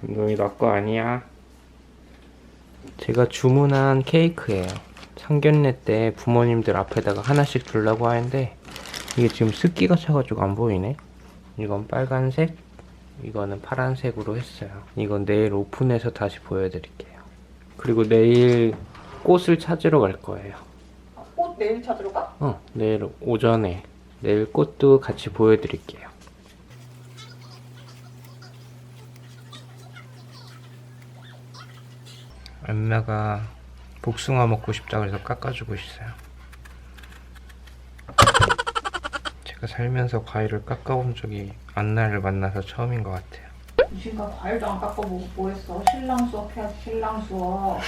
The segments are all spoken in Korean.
감독이 너거 아니야. 제가 주문한 케이크예요. 상견례 때 부모님들 앞에다가 하나씩 두려고 하는데 이게 지금 습기가 차가지고 안 보이네. 이건 빨간색, 이거는 파란색으로 했어요. 이건 내일 오픈해서 다시 보여드릴게요. 그리고 내일 꽃을 찾으러 갈 거예요. 꽃 내일 찾으러 가? 어, 내일 오전에 내일 꽃도 같이 보여드릴게요. 엄마가 복숭아 먹고 싶다 그래서 깎아주고 있어요. 제가 살면서 과일을 깎아본 적이 안나를 만나서 처음인 것 같아요. 유신가 과일도 안 깎아보고 뭐했어? 신랑 수업 해야지 신랑 수업.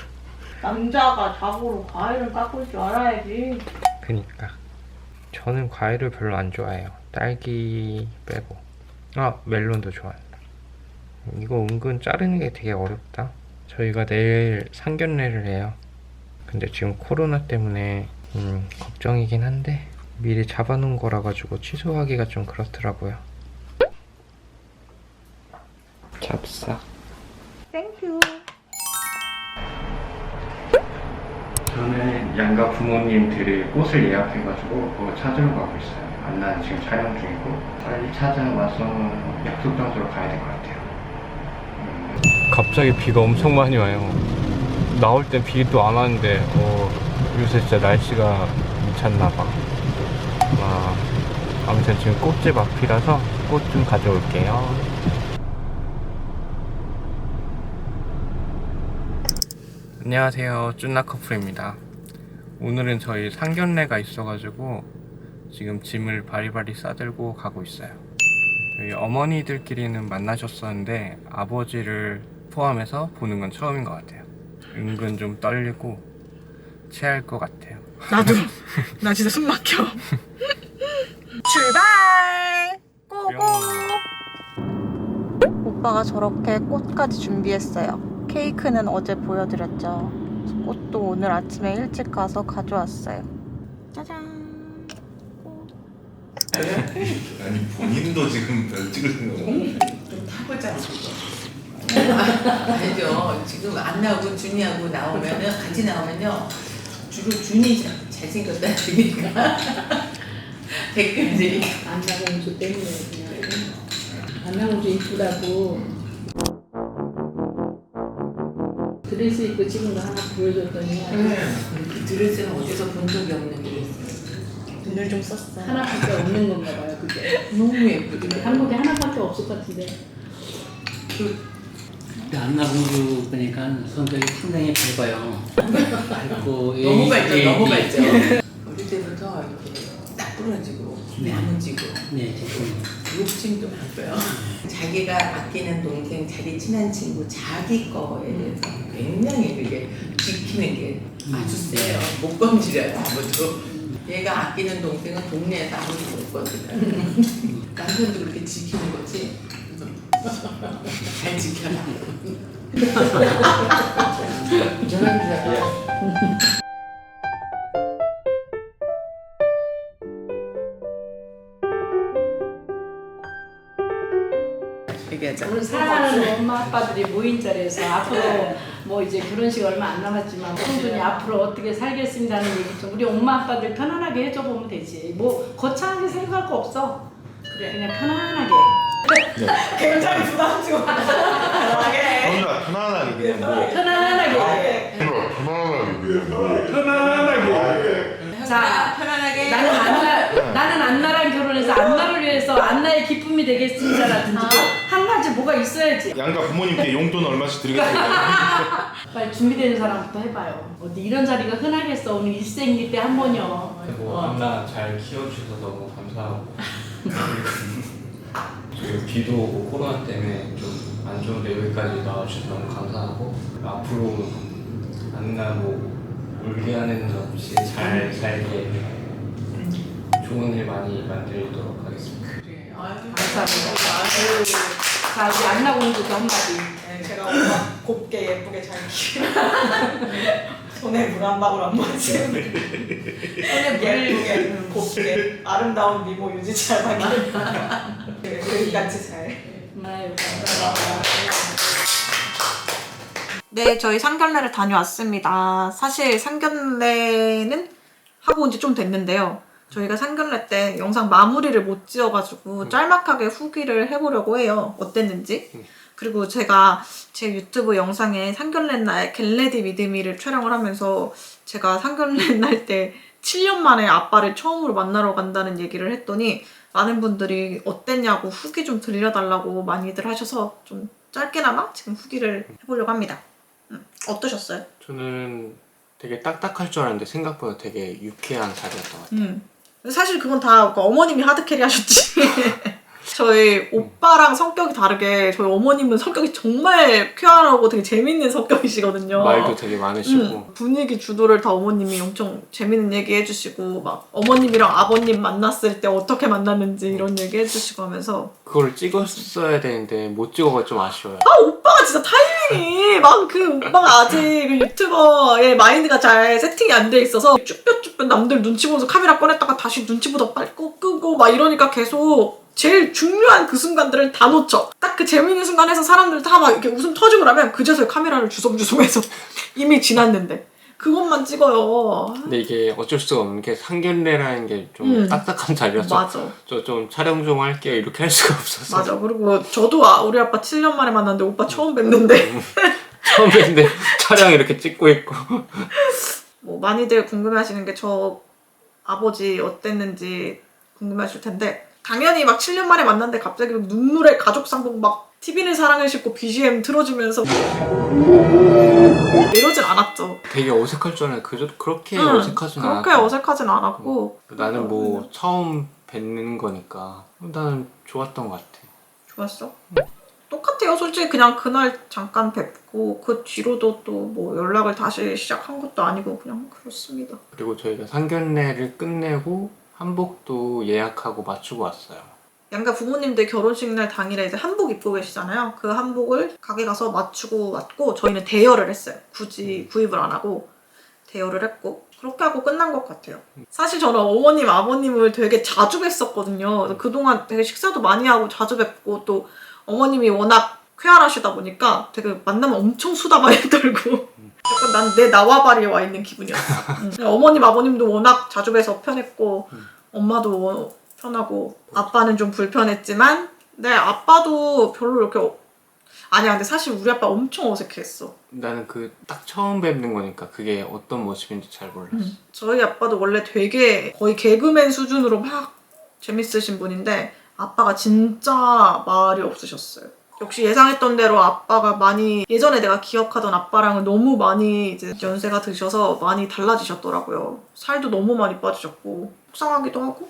남자가 자고로 과일을 깎을 줄 알아야지. 그니까 저는 과일을 별로 안 좋아해요. 딸기 빼고 아 멜론도 좋아한다. 이거 은근 자르는 게 되게 어렵다. 저희가 내일 상견례를 해요. 근데 지금 코로나 때문에 음, 걱정이긴 한데 미리 잡아놓은 거라 가지고 취소하기가 좀 그렇더라고요. 잡사. 땡큐. 저는 양가 부모님 들이 꽃을 예약해가지고 그거 찾으러 가고 있어요. 안나는 지금 촬영 중이고 빨리 찾아와서 약속 장소로 가야 될 것 같아요. 갑자기 비가 엄청 많이 와요. 나올 땐 비도 안 왔는데 어, 요새 진짜 날씨가 미쳤나 봐. 아, 아무튼 지금 꽃집 앞이라서 꽃 좀 가져올게요. 안녕하세요. 쭌나 커플입니다. 오늘은 저희 상견례가 있어가지고 지금 짐을 바리바리 싸들고 가고 있어요. 저희 어머니들끼리는 만나셨었는데 아버지를 포함해서 보는 건 처음인 것 같아요. 은근 좀 떨리고 체할 것 같아요. 나도. 나 진짜 숨 막혀. 출발! 고고! 오빠가 저렇게 꽃까지 준비했어요. 케이크는 어제 보여드렸죠. 꽃도 오늘 아침에 일찍 가서 가져왔어요. 짜잔! 아니 본인도 지금 별 찍을 생각. 좀 타보자. 알죠. 지금 안 나오고 준이하고 나오면은 같이 나오면요. 주로 준이 잘- 잘생겼다 그러니까 댓글들이 안 나가면 저 때문에 그냥 안 나가면 저 이쁘다고 드레스 입고 찍은 거 하나 보여줬더니 그 드레스는 어디서 본 적이 없는 드레스. 눈을 좀 썼어. 하나밖에 없는 건가 봐요 그게 너무 예쁘더라고요. 한국에 하나밖에 없을 것 같은데 안나공주 보니까 성격이 상당히 밝아요. 밝고 너무 밝죠, 예, 너무 예, 밝죠. 예. 어릴 때부터 이렇게 딱 부러지고 야무지고 네, 지금 욕심도 많고요. 자기가 아끼는 동생, 자기 친한 친구, 자기 거에 대해서 굉장히 그게 지키는 게 아주 세요. 못 건드려요, 아무도. 얘가 아끼는 동생은 동네에서 아무도 못 건드려요. 남편도 그렇게 지키는 거지. 잘 지켜라. 얘기하자. 오늘 사랑하는 엄마 아빠들이 모인 자리에서 앞으로 뭐 이제 결혼식 얼마 안 남았지만 성준이 앞으로 어떻게 살겠습니다는 얘기 좀 우리 엄마 아빠들 편안하게 해줘 보면 되지 뭐 거창하게 생각할 거 없어 그래 그냥 편안하게 굉장히 부담 주고 편하게. 혼자 편안하게 그냥 뭐 편안하게 자, 편안하게. 나는 안나 나는 안나랑 결혼해서 안나를 위해서 안나의 기쁨이 되겠습니다라든지 뭐한 가지 뭐가 있어야지. 양가 부모님께 용돈 얼마씩 드리겠습니다. 빨리 준비되는 사람부터 해봐요. 어디 이런 자리가 흔하겠어 오늘 일생일 때 한 번이요. 뭐 어. 한나 잘 키워주셔서 너무 감사하고 지 금 비도 오고 코로나 때문에 좀 안 좋은데 여기까지 나와주셔서 너무 감사하고 앞으로 안나 뭐 울게 하는 일 없이 잘 살게 좋은 일 많이 만들도록 하겠습니다. 그래. 아유, 감사합니다. 아유, 자 우리 안나 공주도 한마디. 네, 제가 엄마 곱게 예쁘게 잘 키워. 손에 물 한 방울 안 맞지. 손에 예쁘게 곱게 아름다운 미모 유지 잘 하길. 네, 우리 같이 잘. 감사합니다. 네, 저희 상견례를 다녀왔습니다. 사실 상견례는 하고 온 지 좀 됐는데요. 저희가 상견례 때 영상 마무리를 못 지어가지고 짤막하게 후기를 해보려고 해요. 어땠는지. 그리고 제가 제 유튜브 영상에 상견례 날 겟레디 미드미를 촬영을 하면서 제가 상견례 날 때 7년 만에 아빠를 처음으로 만나러 간다는 얘기를 했더니 많은 분들이 어땠냐고 후기 좀 들려달라고 많이들 하셔서 좀 짧게나마 지금 후기를 해보려고 합니다. 음, 어떠셨어요? 저는 되게 딱딱할 줄 알았는데 생각보다 되게 유쾌한 자리였던 것 같아요. 음. 사실 그건 다 어머님이 하드캐리 하셨지. 저희 오빠랑 성격이 다르게 저희 어머님은 성격이 정말 쾌활하고 되게 재밌는 성격이시거든요. 말도 되게 많으시고 음, 분위기 주도를 다 어머님이 엄청 재밌는 얘기 해주시고 막 어머님이랑 아버님 만났을 때 어떻게 만났는지 이런 얘기 해주시고 하면서 그걸 찍었어야 되는데 못 찍어가 좀 아쉬워요. 아 오빠가 진짜 타이밍이 막 그 오빠가 아직 그 유튜버의 마인드가 잘 세팅이 안 돼 있어서 쭈뼛쭈뼛 남들 눈치 보면서 카메라 꺼냈다가 다시 눈치 보다 빨리 끄- 끄고 막 이러니까 계속 제일 중요한 그 순간들을 다 놓쳐. 딱 그 재밌는 순간에서 사람들 다 막 이렇게 웃음 터지고 나면 그제서야 카메라를 주섬주섬해서 이미 지났는데. 그것만 찍어요. 근데 이게 어쩔 수가 없는 게 상견례라는 게좀 음. 딱딱한 자리여서 맞아. 저 좀 촬영 좀 할게요. 이렇게 할 수가 없어서. 맞아. 그리고 저도 아, 우리 아빠 7년 만에 만났는데 오빠 처음 뵙는데. 처음 뵀는데 촬영 이렇게 찍고 있고. 뭐 많이들 궁금해하시는 게 저 아버지 어땠는지 궁금하실 텐데 당연히 막 7년 만에 만났는데 갑자기 눈물의 가족 상봉 막 TV는 사랑을 싣고 BGM 틀어주면서 이러진 않았죠. 되게 어색할 줄 알았는데 그저 그렇게 응, 어색하진 그렇게 않았고 어색하진 않았고 나는 뭐 처음 뵙는 거니까 나는 좋았던 것 같아 좋았어. 똑같아요. 솔직히 그냥 그날 잠깐 뵙고 그 뒤로도 또 뭐 연락을 다시 시작한 것도 아니고 그냥 그렇습니다. 그리고 저희가 상견례를 끝내고 한복도 예약하고 맞추고 왔어요 양가 부모님들 결혼식 날 당일에 이제 한복 입고 계시잖아요. 그 한복을 가게 가서 맞추고 왔고 저희는 대여를 했어요. 굳이 구입을 안 하고 대여를 했고 그렇게 하고 끝난 것 같아요. 사실 저는 어머님, 아버님을 되게 자주 뵀었거든요. 그래서 그동안 되게 식사도 많이 하고 자주 뵙고 또 어머님이 워낙 쾌활하시다 보니까 되게 만나면 엄청 수다 많이 떨고 약간 난 내 나와바리에 와 있는 기분이었어. 응. 어머님, 아버님도 워낙 자주 뵈서 편했고 엄마도 편하고 아빠는 좀 불편했지만 네 아빠도 별로 이렇게 어- 아니야 근데 사실 우리 아빠 엄청 어색했어. 나는 그 딱 처음 뵙는 거니까 그게 어떤 모습인지 잘 몰랐어. 저희 아빠도 원래 되게 거의 개그맨 수준으로 막 재밌으신 분인데 아빠가 진짜 말이 없으셨어요 역시 예상했던 대로 아빠가 많이 예전에 내가 기억하던 아빠랑은 너무 많이 이제 연세가 드셔서 많이 달라지셨더라고요 살도 너무 많이 빠지셨고 속상하기도 하고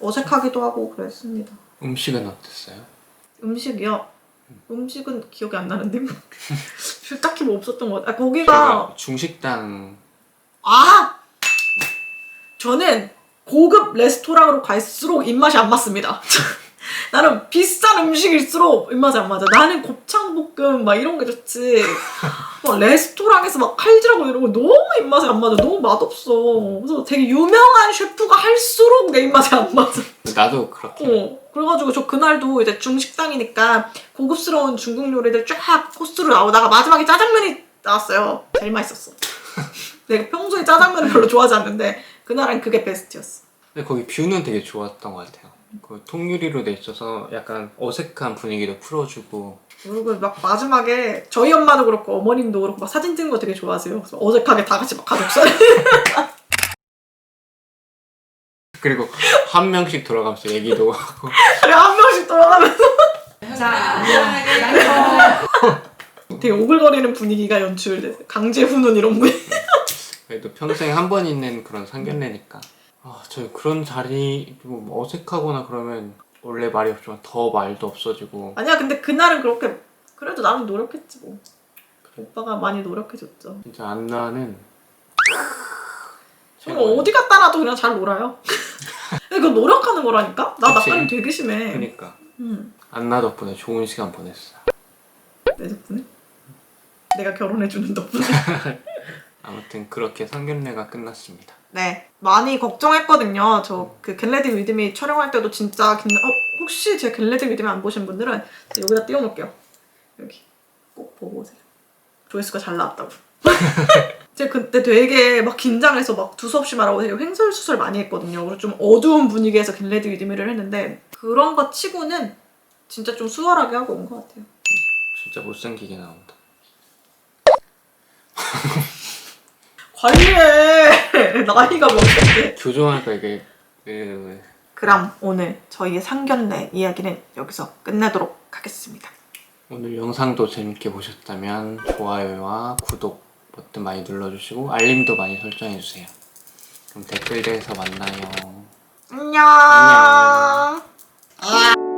어색하기도 하고 그랬습니다 음식은 어땠어요? 음식이요? 음식은 기억이 안 나는데 뭐. 딱히 뭐 없었던 것 같아. 아, 거기가 중식당 아 저는 고급 레스토랑으로 갈수록 입맛이 안 맞습니다. 나는 비싼 음식일수록 입맛이 안 맞아. 나는 곱창볶음 막 이런 게 좋지. 막 레스토랑에서 막 칼질하고 이런 거 너무 입맛이 안 맞아. 너무 맛없어. 그래서 되게 유명한 셰프가 할수록 내 입맛이 안 맞아. 나도 그렇게 어, 그래가지고 저 그날도 이제 중식당이니까 고급스러운 중국 요리들 쫙 코스로 나오다가 마지막에 짜장면이 나왔어요. 제일 맛있었어. 내가 평소에 짜장면을 별로 좋아하지 않는데 그날은 그게 베스트였어. 근데 거기 뷰는 되게 좋았던 것 같아요 그 통유리로 돼 있어서 약간 어색한 분위기도 풀어주고 그리고 막 마지막에 저희 엄마도 그렇고 어머님도 그렇고 막 사진 찍는 거 되게 좋아하세요. 그래서 어색하게 다 같이 막 가족사진. 그리고 한 명씩 돌아가면서 얘기도 하고 한 명씩 돌아가면서 자, 되게 오글거리는 분위기가 연출돼. 강제 훈훈 이런 분위기. 그래도 평생 한 번 있는 그런 상견례니까 아, 저 그런 자리 뭐 어색하거나 그러면 원래 말이 없지만 더 말도 없어지고 아니야 근데 그날은 그렇게 그래도 나는 노력했지 뭐. 오빠가 많이 노력해줬죠. 진짜 안나는 저는 어디 갖다 놔도 그냥 잘 놀아요. 이거 노력하는 거라니까? 나 그치. 낯가림 되게 심해. 그러니까 응. 안나 덕분에 좋은 시간 보냈어 내 덕분에? 내가 결혼해주는 덕분에? 아무튼 그렇게 상견례가 끝났습니다 네. 많이 걱정했거든요. 저 그 겟레디 위드미 촬영할 때도 진짜 긴... 어? 혹시 제 글래드 리듬 안 보신 분들은 여기다 띄워놓을게요. 여기 꼭 보고 오세요. 조회수가 잘 나왔다고. 제가 그때 되게 막 긴장해서 막 두서없이 말하고 되게 횡설수설 많이 했거든요. 그리고 좀 어두운 분위기에서 글래드 리드미를 했는데 그런 거 치고는 진짜 좀 수월하게 하고 온 것 같아요. 진짜 못생기게 나온다. 관리해 나이가 뭐 몇인데 교정할까 이게. 예, 그럼 오늘 저희의 상견례 이야기는 여기서 끝내도록 하겠습니다. 오늘 영상도 재밌게 보셨다면 좋아요와 구독 버튼 많이 눌러주시고 알림도 많이 설정해주세요. 그럼 댓글에서 만나요. 안녕. 안녕. 아.